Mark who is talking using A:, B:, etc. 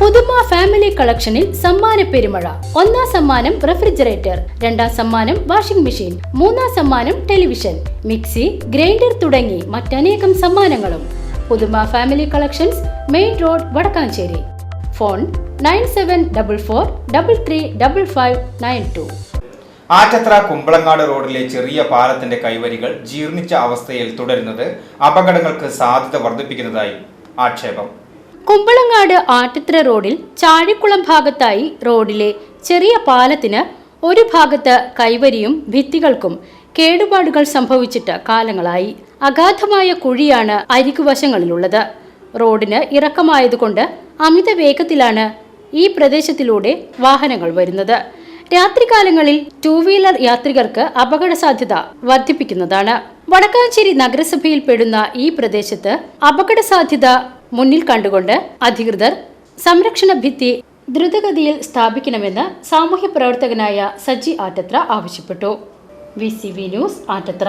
A: പുതുമ ഫാമിലി കളക്ഷനിൽ സമ്മാന പെരുമഴ. ഒന്നാം സമ്മാനം റെഫ്രിജറേറ്റർ രണ്ടാം സമ്മാനം വാഷിംഗ് മെഷീൻ മൂന്നാം സമ്മാനം ടെലിവിഷൻ മിക്സി ഗ്രൈൻഡർ തുടങ്ങി മറ്റനേകം സമ്മാനങ്ങളും. Puthuma family collections main road Vadakkanchery. Phone nine seven double four double three double five nine two.
B: Attathra Kumbalangad റോഡിലെ ചെറിയ പാലത്തിന്റെ കൈവരികൾ ജീർണിച്ച അവസ്ഥയിൽ തുടരുന്നത് അപകടങ്ങൾക്ക് സാധ്യത വർദ്ധിപ്പിക്കുന്നതായി ആക്ഷേപം.
A: കുമ്പളങ്ങാട് ആറ്റത്ര റോഡിൽ ചാഴിക്കുളം ഭാഗത്തായി റോഡിലെ ചെറിയ പാലത്തിന് ഒരു ഭാഗത്ത് കൈവരിയും ഭിത്തികൾക്കും കേടുപാടുകൾ സംഭവിച്ചിട്ട് കാലങ്ങളായി. അഗാധമായ കുഴിയാണ് അരികുവശങ്ങളിലുള്ളത്. റോഡിന് ഇറക്കമായതുകൊണ്ട് അമിത വേഗത്തിലാണ് ഈ പ്രദേശത്തിലൂടെ വാഹനങ്ങൾ വരുന്നത്. രാത്രികാലങ്ങളിൽ ടൂ വീലർ യാത്രികർക്ക് അപകട സാധ്യത വർദ്ധിപ്പിക്കുന്നതാണ്. വടക്കാഞ്ചേരി നഗരസഭയിൽ പെടുന്ന ഈ പ്രദേശത്ത് അപകട സാധ്യത മുന്നിൽ കണ്ടുകൊണ്ട് അധികൃതർ സംരക്ഷണ ഭിത്തി ദ്രുതഗതിയിൽ സ്ഥാപിക്കണമെന്ന് സാമൂഹ്യ പ്രവർത്തകനായ സജി ആറ്റത്ര ആവശ്യപ്പെട്ടു. V news Attathra.